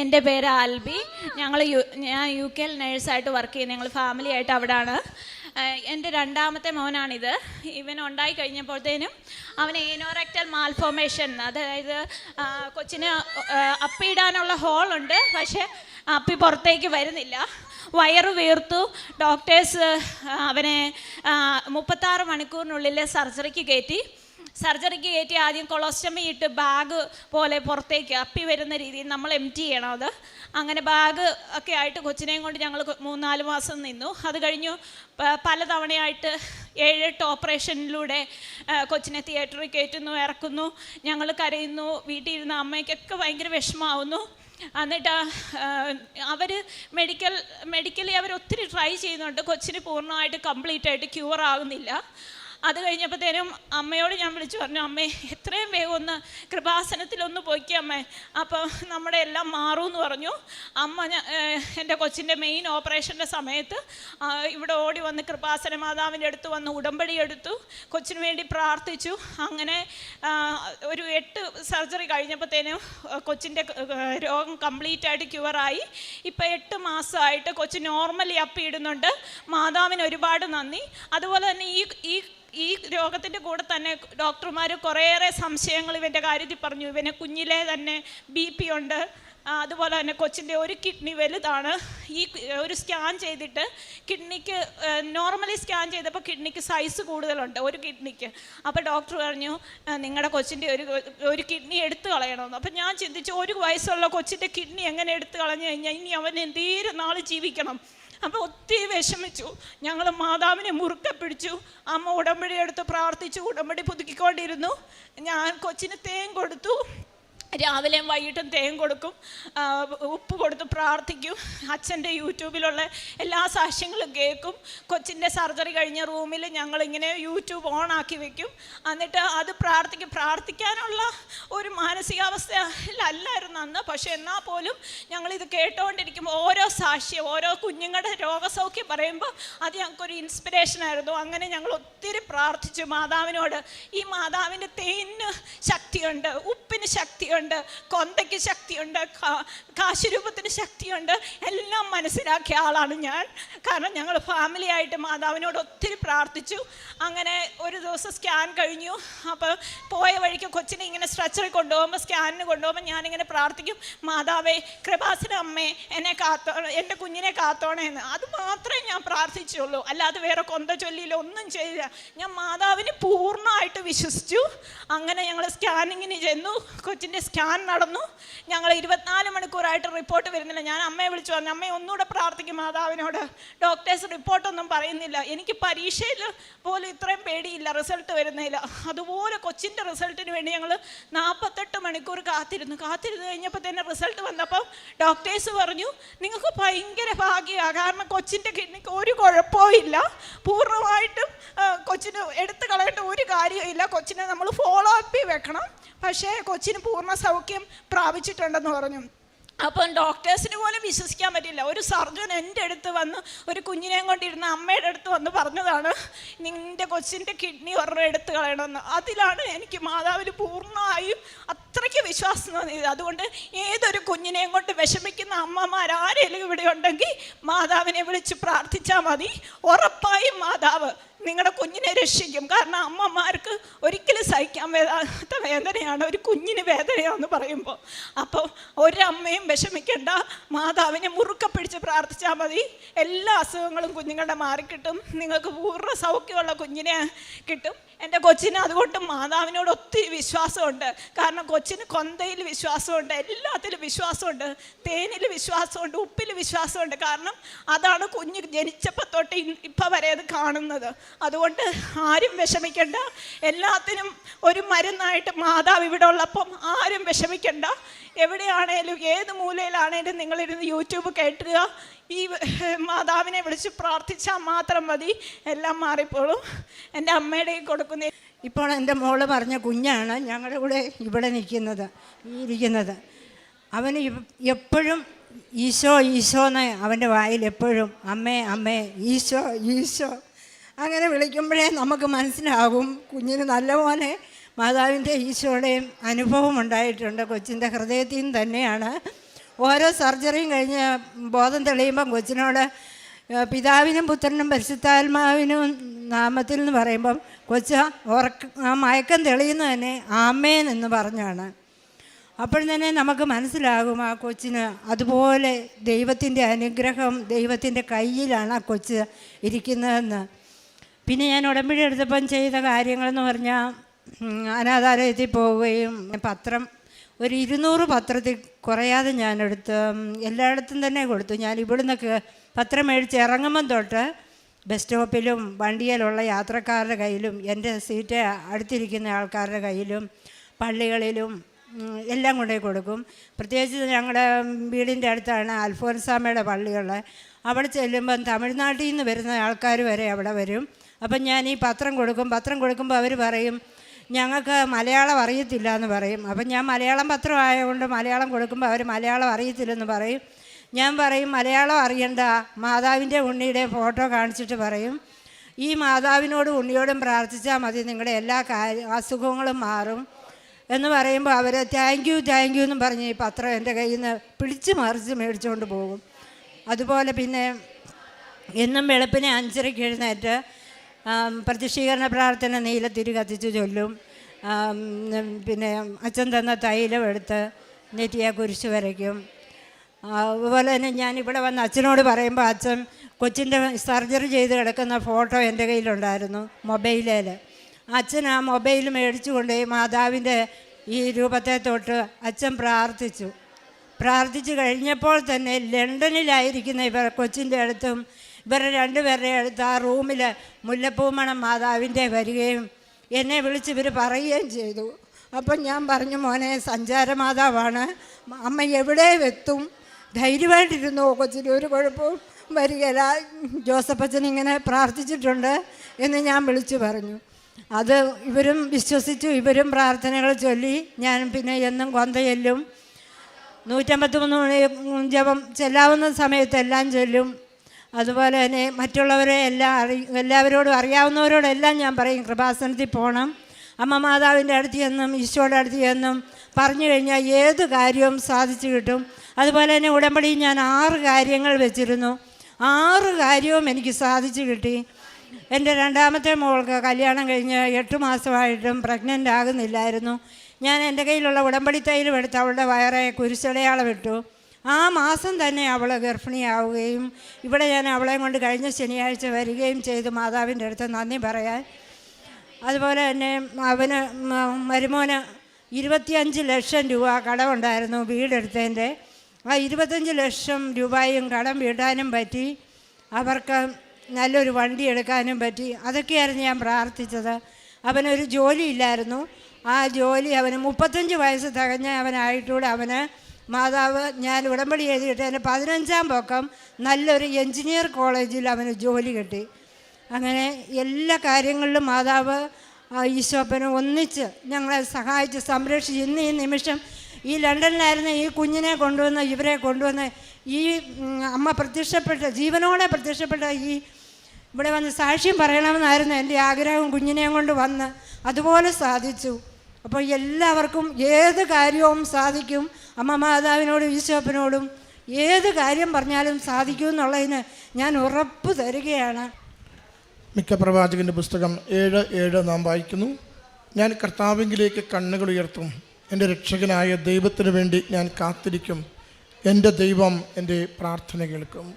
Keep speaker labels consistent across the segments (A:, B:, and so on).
A: എന്റെ പേര് ആൽബി. ഞങ്ങൾ യു ഞാൻ യു കെയിൽ നേഴ്സായിട്ട് വർക്ക് ചെയ്യുന്നത് ഞങ്ങൾ ഫാമിലി ആയിട്ട് അവിടെയാണ് എന്റെ രണ്ടാമത്തെ മോനാണിത്. ഇവൻ ഉണ്ടായി കഴിഞ്ഞപ്പോഴത്തേനും അവന് ഏനോറക്റ്റൽ മാൽഫോമേഷൻ അതായത് കൊച്ചിന് അപ്പിയിടാനുള്ള ഹോളുണ്ട് പക്ഷേ അപ്പി പുറത്തേക്ക് വരുന്നില്ല. വയറ് വീർത്തു. ഡോക്ടേഴ്സ് അവനെ മുപ്പത്താറ് മണിക്കൂറിനുള്ളിൽ സർജറിക്ക് കയറ്റി. സർജറിക്ക് കയറ്റി ആദ്യം കൊളോസ്റ്റമി ഇട്ട് ബാഗ് പോലെ പുറത്തേക്ക് അപ്പി വരുന്ന രീതിയിൽ നമ്മൾ എം ടി ചെയ്യണം അത്. അങ്ങനെ ബാഗ് ഒക്കെ ആയിട്ട് കൊച്ചിനെയും കൊണ്ട് ഞങ്ങൾ മൂന്നാൽ മാസം നിന്നു. അത് കഴിഞ്ഞു പലതവണയായിട്ട് ഏഴെട്ട് ഓപ്പറേഷനിലൂടെ കൊച്ചിനെ തിയേറ്ററിൽ കയറ്റുന്നു ഇറക്കുന്നു. ഞങ്ങൾ കരയുന്നു വീട്ടിൽ ഇരുന്ന അമ്മയ്ക്കൊക്കെ ഭയങ്കര വിഷമാവുന്നു എന്നിട്ട് അവർ മെഡിക്കൽ മെഡിക്കലി അവർ ഒത്തിരി ട്രൈ ചെയ്യുന്നുണ്ട്. കൊച്ചിന് പൂർണമായിട്ട് കംപ്ലീറ്റ് ആയിട്ട് ക്യൂർ ആകുന്നില്ല അത് കഴിഞ്ഞപ്പോഴത്തേനും അമ്മയോട് ഞാൻ വിളിച്ചു പറഞ്ഞു അമ്മേ എത്രയും വേഗം ഒന്ന് കൃപാസനത്തിലൊന്ന് പോയിക്കുക അമ്മേ. അപ്പം നമ്മുടെ എല്ലാം മാറും എന്ന് പറഞ്ഞു. അമ്മ ഞാൻ എന്റെ കൊച്ചിന്റെ മെയിൻ ഓപ്പറേഷന്റെ സമയത്ത് ഇവിടെ ഓടി വന്ന് കൃപാസന മാതാവിന്റെ അടുത്ത് വന്ന് ഉടമ്പടി എടുത്തു. കൊച്ചിന് വേണ്ടി പ്രാർത്ഥിച്ചു. അങ്ങനെ ഒരു എട്ട് സർജറി കഴിഞ്ഞപ്പോഴത്തേനും കൊച്ചിന്റെ രോഗം കംപ്ലീറ്റ് ആയിട്ട് ക്യൂറായി. ഇപ്പം എട്ട് മാസമായിട്ട് കൊച്ചു നോർമലി അപ്പിയിടുന്നുണ്ട് മാതാവിന് ഒരുപാട് നന്ദി. അതുപോലെ തന്നെ ഈ ഈ ഈ രോഗത്തിന്റെ കൂടെ തന്നെ ഡോക്ടർമാർ കുറേയേറെ സംശയങ്ങൾ ഇവന്റെ കാര്യത്തിൽ പറഞ്ഞു. ഇവന് കുഞ്ഞിലെ തന്നെ ബി പി ഉണ്ട്. അതുപോലെ തന്നെ കൊച്ചിന്റെ ഒരു കിഡ്നി വലുതാണ്. ഈ ഒരു സ്കാൻ ചെയ്തിട്ട് കിഡ്നിക്ക് നോർമലി സ്കാൻ ചെയ്തപ്പോൾ കിഡ്നിക്ക് സൈസ് കൂടുതലുണ്ട് ഒരു കിഡ്നിക്ക്. അപ്പോൾ ഡോക്ടർ പറഞ്ഞു നിങ്ങളുടെ കൊച്ചിന്റെ ഒരു ഒരു കിഡ്നി എടുത്തു കളയണമെന്ന്. അപ്പോൾ ഞാൻ ചിന്തിച്ചു ഒരു വയസ്സുള്ള കൊച്ചിന്റെ കിഡ്നി എങ്ങനെ എടുത്തു കളഞ്ഞു കഴിഞ്ഞാൽ ഇനി അവൻ എന്തേരും നാൾ ജീവിക്കണം. അപ്പോൾ ഒത്തിരി വിഷമിച്ചു. ഞങ്ങൾ മാതാവിനെ മുറുക്കെ പിടിച്ചു. അമ്മ ഉടമ്പടി എടുത്ത് പ്രാർത്ഥിച്ചു ഉടമ്പടി പുതുക്കിക്കൊണ്ടിരുന്നു. ഞാൻ കൊച്ചിന് തേൻ കൊടുത്തു. രാവിലെയും വൈകിട്ടും തേൻ കൊടുക്കും ഉപ്പ് കൊടുത്ത് പ്രാർത്ഥിക്കും അച്ഛന്റെ യൂട്യൂബിലുള്ള എല്ലാ സാക്ഷ്യങ്ങളും കേൾക്കും. കൊച്ചിന്റെ സർജറി കഴിഞ്ഞ റൂമിൽ ഞങ്ങളിങ്ങനെ യൂട്യൂബ് ഓൺ ആക്കി വെക്കും. എന്നിട്ട് അത് പ്രാർത്ഥിക്കും. പ്രാർത്ഥിക്കാനുള്ള ഒരു മാനസികാവസ്ഥയിലല്ലായിരുന്നു അന്ന്. പക്ഷേ എന്നാൽ പോലും ഞങ്ങളിത് കേട്ടുകൊണ്ടിരിക്കുമ്പോൾ ഓരോ സാക്ഷ്യം ഓരോ കുഞ്ഞുങ്ങളുടെ രോഗസൗഖ്യം പറയുമ്പോൾ അത് ഞങ്ങൾക്കൊരു ഇൻസ്പിറേഷൻ ആയിരുന്നു. അങ്ങനെ ഞങ്ങൾ ഒത്തിരി പ്രാർത്ഥിച്ചു. മാതാവിനോട് ഈ മാതാവിന്റെ തേനിന് ശക്തിയുണ്ട് ഉപ്പിന് ശക്തിയുണ്ട്. കൊന്തയ്ക്ക് ശക്തിയുണ്ട് കാശുരൂപത്തിന് ശക്തിയുണ്ട്. എല്ലാം മനസ്സിലാക്കിയ ആളാണ് ഞാൻ. കാരണം ഞങ്ങൾ ഫാമിലി ആയിട്ട് മാതാവിനോട് ഒത്തിരി പ്രാർത്ഥിച്ചു. അങ്ങനെ ഒരു ദിവസം സ്കാൻ കഴിഞ്ഞു. അപ്പോൾ പോയ വഴിക്ക് കൊച്ചിനെ ഇങ്ങനെ സ്ട്രെച്ചറിൽ കൊണ്ടുപോകുമ്പോൾ സ്കാനിന് കൊണ്ടുപോകുമ്പോൾ ഞാനിങ്ങനെ പ്രാർത്ഥിക്കും മാതാവേ കൃപാസന അമ്മേ എന്നെ കാത്തോ എന്റെ കുഞ്ഞിനെ കാത്തോണേ എന്ന്. അത് മാത്രമേ ഞാൻ പ്രാർത്ഥിച്ചുള്ളൂ. അല്ലാതെ വേറെ കൊന്ത ചൊല്ലിയില്ല ഒന്നും ചെയ്തില്ല ഞാൻ മാതാവിന് പൂർണമായിട്ട് വിശ്വസിച്ചു. അങ്ങനെ ഞങ്ങൾ സ്കാനിങ്ങിന് ചെന്നു. കൊച്ചിന്റെ സ്കാൻ നടന്നു. ഞങ്ങൾ ഇരുപത്തിനാല് മണിക്കൂറായിട്ട് റിപ്പോർട്ട് വരുന്നില്ല. ഞാൻ അമ്മയെ വിളിച്ചു പറഞ്ഞു അമ്മയെ ഒന്നുകൂടെ പ്രാർത്ഥിക്കും മാതാവിനോട്. ഡോക്ടേഴ്സ് റിപ്പോർട്ടൊന്നും പറയുന്നില്ല. എനിക്ക് പരീക്ഷയിൽ പോലും ഇത്രയും പേടിയില്ല റിസൾട്ട് വരുന്നില്ല അതുപോലെ കൊച്ചിന്റെ റിസൾട്ടിന് വേണ്ടി ഞങ്ങൾ നാൽപ്പത്തെട്ട് മണിക്കൂർ കാത്തിരുന്നു. കാത്തിരുന്ന് കഴിഞ്ഞപ്പോൾ തന്നെ റിസൾട്ട് വന്നപ്പോൾ ഡോക്ടേഴ്സ് പറഞ്ഞു നിങ്ങൾക്ക് ഭയങ്കര ഭാഗ്യമാണ് കാരണം കൊച്ചിന്റെ കിഡ്നിക്ക് ഒരു കുഴപ്പവും ഇല്ല. പൂർണമായിട്ടും കൊച്ചിന് എടുത്തു കളയേണ്ട ഒരു കാര്യമില്ല കൊച്ചിനെ നമ്മൾ ഫോളോ അപ്പ് വെക്കണം. പക്ഷേ കൊച്ചിന് പൂർണ സൗഖ്യം പ്രാപിച്ചിട്ടുണ്ടെന്ന് പറഞ്ഞു. അപ്പം ഡോക്ടേഴ്സിന് പോലും വിശ്വസിക്കാൻ പറ്റില്ല. ഒരു സർജൻ എന്റെ അടുത്ത് വന്ന് ഒരു കുഞ്ഞിനെയും കൊണ്ടിരുന്ന അമ്മയുടെ അടുത്ത് വന്ന് പറഞ്ഞതാണ് നിന്റെ കൊച്ചിന്റെ കിഡ്നി ഒരെണ്ണം എടുത്ത് കളയണമെന്ന്. അതിലാണ് എനിക്ക് മാതാവിൽ പൂർണമായും അത്രയ്ക്ക് വിശ്വാസം തോന്നിയത്. അതുകൊണ്ട് ഏതൊരു കുഞ്ഞിനെയും കൊണ്ട് വിഷമിക്കുന്ന അമ്മമാർ ആരെങ്കിലും ഇവിടെ ഉണ്ടെങ്കിൽ മാതാവിനെ വിളിച്ച് പ്രാർത്ഥിച്ചാൽ മതി. ഉറപ്പായും മാതാവ് നിങ്ങളുടെ കുഞ്ഞിനെ രക്ഷിക്കും. കാരണം അമ്മമാർക്ക് ഒരിക്കലും സഹിക്കാൻ വേദാത്ത വേദനയാണ് ഒരു കുഞ്ഞിന് വേദനയാണെന്ന് പറയുമ്പോൾ അപ്പോൾ ഒരമ്മയും വിഷമിക്കേണ്ട മാതാവിനെ മുറുക്ക പിടിച്ച് പ്രാർത്ഥിച്ചാൽ മതി. എല്ലാ അസുഖങ്ങളും കുഞ്ഞുങ്ങളുടെ മാറിക്കിട്ടും നിങ്ങൾക്ക് പൂർണ സൗഖ്യമുള്ള കുഞ്ഞിനെ കിട്ടും. എന്റെ കൊച്ചിന് അതുകൊണ്ട് മാതാവിനോട് ഒത്തിരി വിശ്വാസമുണ്ട്. കാരണം കൊച്ചിന് കൊന്തയിൽ വിശ്വാസമുണ്ട് എല്ലാത്തിലും വിശ്വാസമുണ്ട്. തേനിൽ വിശ്വാസമുണ്ട് ഉപ്പിൽ വിശ്വാസമുണ്ട്. കാരണം അതാണ് കുഞ്ഞ് ജനിച്ചപ്പോൾ തൊട്ട് ഇപ്പം വരെ അത് കാണുന്നത്. അതുകൊണ്ട് ആരും വിഷമിക്കണ്ട. എല്ലാത്തിനും ഒരു മരുന്നായിട്ട് മാതാവ് ഇവിടെ ഉള്ളപ്പം ആരും വിഷമിക്കണ്ട. എവിടെയാണേലും ഏത് മൂലയിലാണേലും നിങ്ങളിരുന്ന് യൂട്യൂബ് കേട്ടുക. ഈ മാതാവിനെ വിളിച്ച് പ്രാർത്ഥിച്ചാൽ മാത്രം മതി. എല്ലാം മാറിപ്പോളും. എന്റെ അമ്മയുടെ കൊടുക്കുന്ന
B: ഇപ്പോൾ എന്റെ മോൾ പറഞ്ഞ കുഞ്ഞാണ് ഞങ്ങളുടെ കൂടെ ഇവിടെ നിൽക്കുന്നത് ഈ ഇരിക്കുന്നത്. അവന് എപ്പോഴും ഈശോ ഈശോ എന്ന് അവന്റെ വായിൽ എപ്പോഴും അമ്മേ അമ്മേ ഈശോ ഈശോ. അങ്ങനെ വിളിക്കുമ്പോഴേ നമുക്ക് മനസ്സിലാകും. കുഞ്ഞിന് നല്ലപോലെ മാതാവിന്റെ ഈശോയുടെയും അനുഭവം ഉണ്ടായിട്ടുണ്ട്. കൊച്ചിന്റെ ഹൃദയത്തിൽ നിന്ന് തന്നെയാണ്. ഓരോ സർജറിയും കഴിഞ്ഞ് ബോധം തെളിയുമ്പം കൊച്ചിനോട് പിതാവിനും പുത്രനും പരിശുദ്ധാത്മാവിനും നാമത്തിൽ എന്ന് പറയുമ്പം കൊച്ച ഉറക്ക ആ മയക്കം തെളിയുന്നത് തന്നെ ആമേൻ എന്ന് പറഞ്ഞാണ്. അപ്പോൾ തന്നെ നമുക്ക് മനസ്സിലാകും ആ കൊച്ചിന് അതുപോലെ ദൈവത്തിന്റെ അനുഗ്രഹം ദൈവത്തിന്റെ കയ്യിലാണ് ആ കൊച്ച് ഇരിക്കുന്നതെന്ന്. പിന്നെ ഞാൻ ഉടമ്പടി എടുത്തപ്പം ചെയ്ത കാര്യങ്ങളെന്ന് പറഞ്ഞാൽ അനാഥാലയത്തിൽ പോവുകയും പത്രം ഒരു ഇരുന്നൂറ് പത്രത്തിൽ കുറയാതെ ഉം, എല്ലായിടത്തും തന്നെ കൊടുത്തു. ഞാൻ ഇവിടുന്നൊക്കെ പത്രം മേടിച്ച് ഇറങ്ങുമ്പം തൊട്ട് ബസ് സ്റ്റോപ്പിലും വണ്ടിയിലുള്ള യാത്രക്കാരുടെ കയ്യിലും എന്റെ സീറ്റ് അടുത്തിരിക്കുന്ന ആൾക്കാരുടെ കയ്യിലും പള്ളികളിലും എല്ലാം കൊണ്ടുപോയി കൊടുക്കും. പ്രത്യേകിച്ച് ഞങ്ങളുടെ വീടിന്റെ അടുത്താണ് അൽഫോൻസാമയുടെ പള്ളികൾ അവിടെ ചെല്ലുമ്പം തമിഴ്നാട്ടിൽ നിന്ന് വരുന്ന ആൾക്കാർ വരെ അവിടെ വരും. അപ്പം ഞാൻ ഈ പത്രം കൊടുക്കും പത്രം കൊടുക്കുമ്പോൾ അവർ പറയും ഞങ്ങൾക്ക് മലയാളം അറിയത്തില്ല എന്ന് പറയും. അപ്പം ഞാൻ മലയാളം പത്രം ആയതുകൊണ്ട് മലയാളം കൊടുക്കുമ്പോൾ അവർ മലയാളം അറിയത്തില്ലെന്ന് പറയും. ഞാൻ പറയും മലയാളം അറിയണ്ട മാതാവിന്റെ ഉണ്ണിയുടെ ഫോട്ടോ കാണിച്ചിട്ട് പറയും. ഈ മാതാവിനോടും ഉണ്ണിയോടും പ്രാർത്ഥിച്ചാൽ മതി നിങ്ങളുടെ എല്ലാ കാര്യ അസുഖങ്ങളും മാറും. എന്ന് പറയുമ്പോൾ അവർ താങ്ക് യു താങ്ക് യു എന്നും പറഞ്ഞ് ഈ പത്രം എന്റെ കയ്യിൽ നിന്ന് പിടിച്ച് മറിച്ച് മേടിച്ചുകൊണ്ട് പോകും. അതുപോലെ പിന്നെ എന്നും വെളുപ്പിനെ അഞ്ചരയ്ക്ക് എഴുന്നേറ്റ് ആം, പ്രത്യക്ഷീകരണ പ്രാർത്ഥന നീലത്തിരി കത്തിച്ച് ചൊല്ലും. പിന്നെ അച്ഛൻ തന്ന തൈലം എടുത്ത് നെറ്റിയെ കുരിശ് വരയ്ക്കും. അതുപോലെ തന്നെ ഞാൻ ഇവിടെ വന്ന് അച്ഛനോട് പറയുമ്പോൾ അച്ഛൻ കൊച്ചിന്റെ സർജറി ചെയ്ത് കിടക്കുന്ന ഫോട്ടോ എന്റെ കയ്യിലുണ്ടായിരുന്നു മൊബൈലിൽ. അച്ഛൻ ആ മൊബൈൽ മേടിച്ചു ഈ മാതാവിന്റെ ഈ രൂപത്തെ തൊട്ട് അച്ഛൻ പ്രാർത്ഥിച്ചു. പ്രാർത്ഥിച്ചു കഴിഞ്ഞപ്പോൾ തന്നെ ലണ്ടനിലായിരിക്കുന്ന ഇവർ കൊച്ചിന്റെ അടുത്തും ഇവരുടെ രണ്ടുപേരുടെ അടുത്ത് ആ റൂമിൽ മുല്ലപ്പൂമണം മാതാവിന്റെ വരികയും എന്നെ വിളിച്ച് ഇവർ പറയുകയും ചെയ്തു. അപ്പം ഞാൻ പറഞ്ഞു മോനെ സഞ്ചാരമാതാവാണ്. അമ്മ എവിടെ എത്തും? ധൈര്യമായിട്ടിരുന്നു കൊച്ചിന് ഒരു കുഴപ്പവും വരികയില്ല. ജോസഫച്ചൻ ഇങ്ങനെ പ്രാർത്ഥിച്ചിട്ടുണ്ട് എന്ന് ഞാൻ വിളിച്ചു പറഞ്ഞു. അത് ഇവരും വിശ്വസിച്ചു ഇവരും പ്രാർത്ഥനകൾ ചൊല്ലി. ഞാൻ പിന്നെ എന്നും കൊന്തയെല്ലും. നൂറ്റമ്പത്തി മൂന്ന് ജപം ചെല്ലാവുന്ന സമയത്തെല്ലാം ചൊല്ലും. അതുപോലെ തന്നെ മറ്റുള്ളവരെ എല്ലാം അറി എല്ലാവരോടും അറിയാവുന്നവരോടെല്ലാം ഞാൻ പറയും കൃപാസനത്തിൽ പോകണം അമ്മ മാതാവിന്റെ അടുത്ത് ചെന്നും ഈശോയുടെ അടുത്ത് ചെന്നും പറഞ്ഞു കഴിഞ്ഞാൽ ഏത് കാര്യവും സാധിച്ചു കിട്ടും. അതുപോലെ തന്നെ ഉടമ്പടി ഞാൻ ആറ് കാര്യങ്ങൾ വെച്ചിരുന്നു. ആറ് കാര്യവും എനിക്ക് സാധിച്ചു കിട്ടി. എന്റെ രണ്ടാമത്തെ മോൾക്ക് കല്യാണം കഴിഞ്ഞ് എട്ട് മാസമായിട്ടും പ്രഗ്നന്റ് ആകുന്നില്ലായിരുന്നു. ഞാൻ എന്റെ കയ്യിലുള്ള ഉടമ്പടി തൈലും എടുത്ത് അവളുടെ വയറെ കുരിശടയാളം ഇട്ടു. ആ മാസം തന്നെ അവൾ ഗർഭിണിയാവുകയും ഇവിടെ ഞാൻ അവളെയും കൊണ്ട് കഴിഞ്ഞ ശനിയാഴ്ച വരികയും ചെയ്തു മാതാവിന്റെ അടുത്ത് നന്ദി പറയാൻ. അതുപോലെ തന്നെ അവന് മരുമോന് ഇരുപത്തിയഞ്ച് ലക്ഷം രൂപ കടമുണ്ടായിരുന്നു വീടെടുത്തതിന്റെ. ആ ഇരുപത്തഞ്ച് ലക്ഷം രൂപയും കടം വീട്ടാനും പറ്റി. അവർക്ക് നല്ലൊരു വണ്ടി എടുക്കാനും പറ്റി. അതൊക്കെയായിരുന്നു ഞാൻ പ്രാർത്ഥിച്ചത്. അവനൊരു ജോലിയില്ലായിരുന്നു ആ ജോലി അവന് മുപ്പത്തഞ്ച് വയസ്സ് തികഞ്ഞ അവനായിട്ടൂടെ അവന് മാതാവ് ഞാൻ ഉടമ്പടി എഴുതിയിട്ട് എന്റെ പതിനഞ്ചാം പൊക്കം നല്ലൊരു എഞ്ചിനീയർ കോളേജിൽ അവന് ജോലി കിട്ടി. അങ്ങനെ എല്ലാ കാര്യങ്ങളിലും മാതാവ് ഈശോപ്പനെ ഒന്നിച്ച് ഞങ്ങളെ സഹായിച്ച് സംരക്ഷിച്ച് ഇന്ന് ഈ നിമിഷം ഈ ലണ്ടനിലായിരുന്ന ഈ കുഞ്ഞിനെ കൊണ്ടുവന്ന് ഇവരെ കൊണ്ടുവന്ന് ഈ അമ്മ പ്രത്യക്ഷപ്പെട്ട ജീവനോടെ പ്രത്യക്ഷപ്പെട്ട ഈ ഇവിടെ വന്ന് സാക്ഷ്യം പറയണമെന്നായിരുന്നു എന്റെ ആഗ്രഹം കുഞ്ഞിനെയും കൊണ്ട് വന്ന് അതുപോലെ സാധിച്ചു. അപ്പോൾ എല്ലാവർക്കും ഏത് കാര്യവും സാധിക്കും. അമ്മ മാതാവിനോടും ഈശോപ്പിനോടും ഏത് കാര്യം പറഞ്ഞാലും സാധിക്കും എന്നുള്ളതിന് ഞാൻ ഉറപ്പ് തരികയാണ്.
C: മിക്ക പ്രവാചകന്റെ പുസ്തകം ഏഴ് ഏഴ് നാം വായിക്കുന്നു. ഞാൻ കർത്താവിങ്കിലേക്ക് കണ്ണുകൾ ഉയർത്തും. എന്റെ രക്ഷകനായ ദൈവത്തിന് വേണ്ടി ഞാൻ കാത്തിരിക്കും. എന്റെ ദൈവം എന്റെ പ്രാർത്ഥന കേൾക്കും.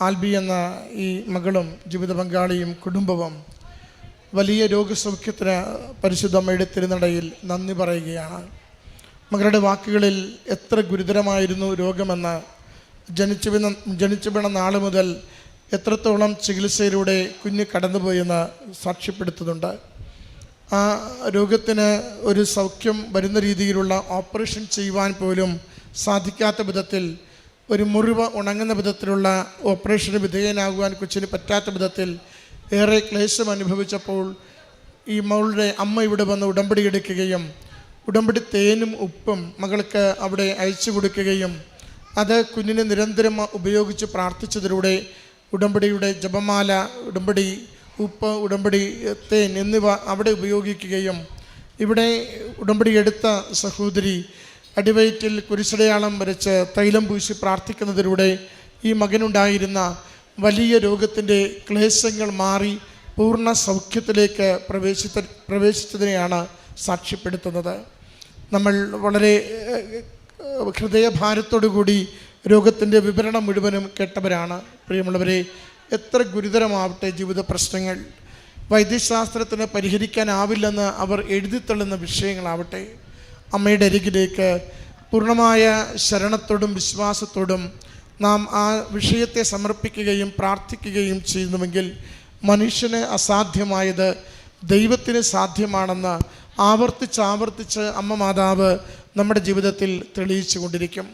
C: ആൽബി എന്ന ഈ മകളും ജീവിത പങ്കാളിയും കുടുംബവും വലിയ രോഗസൗഖ്യത്തിന് പരിശുദ്ധമ്മയുടെ തിരുനടയിൽ നന്ദി പറയുകയാണ്. മകളുടെ വാക്കുകളിൽ എത്ര ഗുരുതരമായിരുന്നു രോഗമെന്ന് ജനിച്ചു വീണ ജനിച്ചു വീണ നാൾ മുതൽ എത്രത്തോളം ചികിത്സയിലൂടെ കുഞ്ഞ് കടന്നുപോയെന്ന് സാക്ഷ്യപ്പെടുത്തുന്നുണ്ട്. ആ രോഗത്തിന് ഒരു സൗഖ്യം വരുന്ന രീതിയിലുള്ള ഓപ്പറേഷൻ ചെയ്യുവാൻ പോലും സാധിക്കാത്ത വിധത്തിൽ ഒരു മുറിവ് ഉണങ്ങുന്ന വിധത്തിലുള്ള ഓപ്പറേഷന് വിധേയനാകുവാൻ കൊച്ചിന് പറ്റാത്ത വിധത്തിൽ ഏറെ ക്ലേശം അനുഭവിച്ചപ്പോൾ ഈ മകളുടെ അമ്മ ഇവിടെ വന്ന് ഉടമ്പടി എടുക്കുകയും ഉടമ്പടി തേനും ഉപ്പും മകൾക്ക് അവിടെ അയച്ചു കൊടുക്കുകയും അത് കുഞ്ഞിനെ നിരന്തരം ഉപയോഗിച്ച് പ്രാർത്ഥിച്ചതിലൂടെ ഉടമ്പടിയുടെ ജപമാല ഉടമ്പടി ഉപ്പ് ഉടമ്പടി തേൻ എന്നിവ അവിടെ ഉപയോഗിക്കുകയും ഇവിടെ ഉടമ്പടി എടുത്ത സഹോദരി അടിവയറ്റിൽ കുരിശടയാളം വരച്ച് തൈലം പൂശി പ്രാർത്ഥിക്കുന്നതിലൂടെ ഈ മകനുണ്ടായിരുന്ന വലിയ രോഗത്തിന്റെ ക്ലേശങ്ങൾ മാറി പൂർണ സൗഖ്യത്തിലേക്ക് പ്രവേശിച്ച പ്രവേശിച്ചതിനെയാണ് സാക്ഷ്യപ്പെടുത്തുന്നത്. നമ്മൾ വളരെ ഹൃദയഭാരത്തോടുകൂടി ഹൃദയഭാരത്തോടു കൂടി രോഗത്തിന്റെ വിവരണം മുഴുവനും കേട്ടവരാണ്. പ്രിയമുള്ളവരെ എത്ര ഗുരുതരമാവട്ടെ ജീവിത പ്രശ്നങ്ങൾ. വൈദ്യശാസ്ത്രത്തിന് പരിഹരിക്കാനാവില്ലെന്ന് അവർ എഴുതിത്തള്ളുന്ന വിഷയങ്ങളാവട്ടെ. അമ്മയുടെ അരികിലേക്ക് പൂർണമായ ശരണത്തോടും വിശ്വാസത്തോടും നാം ആ വിഷയത്തെ സമർപ്പിക്കുകയും പ്രാർത്ഥിക്കുകയും ചെയ്യുന്നുവെങ്കിൽ മനുഷ്യന് അസാധ്യമായത് ദൈവത്തിന് സാധ്യമാണെന്ന് ആവർത്തിച്ചാവർത്തിച്ച് അമ്മ മാതാവ് നമ്മുടെ ജീവിതത്തിൽ തെളിയിച്ചു കൊണ്ടിരിക്കും.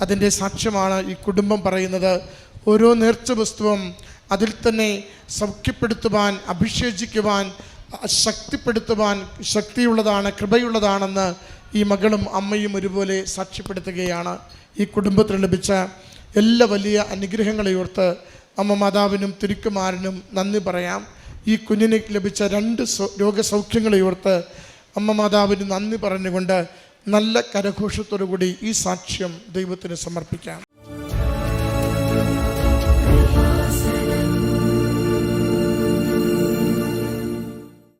C: അതിന്റെ സാക്ഷ്യമാണ് ഈ കുടുംബം പറയുന്നത്. ഓരോ നേർച്ച വസ്തുവും അതിൽ തന്നെ സൗഖ്യപ്പെടുത്തുവാൻ അഭിഷേചിക്കുവാൻ ശക്തിപ്പെടുത്തുവാൻ ശക്തിയുള്ളതാണ് കൃപയുള്ളതാണെന്ന് ഈ മകളും അമ്മയും ഒരുപോലെ സാക്ഷ്യപ്പെടുത്തുകയാണ് ഈ കുടുംബത്തിൽ ലഭിച്ച എല്ലാ വലിയ അനുഗ്രഹങ്ങളെ ഓർത്ത് അമ്മ മാതാവിനും തിരുക്കുമാരനും നന്ദി പറയാം. ഈ കുഞ്ഞിന് ലഭിച്ച രണ്ട് രോഗസൗഖ്യങ്ങളെ ഓർത്ത് അമ്മ മാതാവിന് നന്ദി പറഞ്ഞുകൊണ്ട് നല്ല കരഘോഷത്തോടു കൂടി ഈ സാക്ഷ്യം ദൈവത്തിന് സമർപ്പിക്കാം.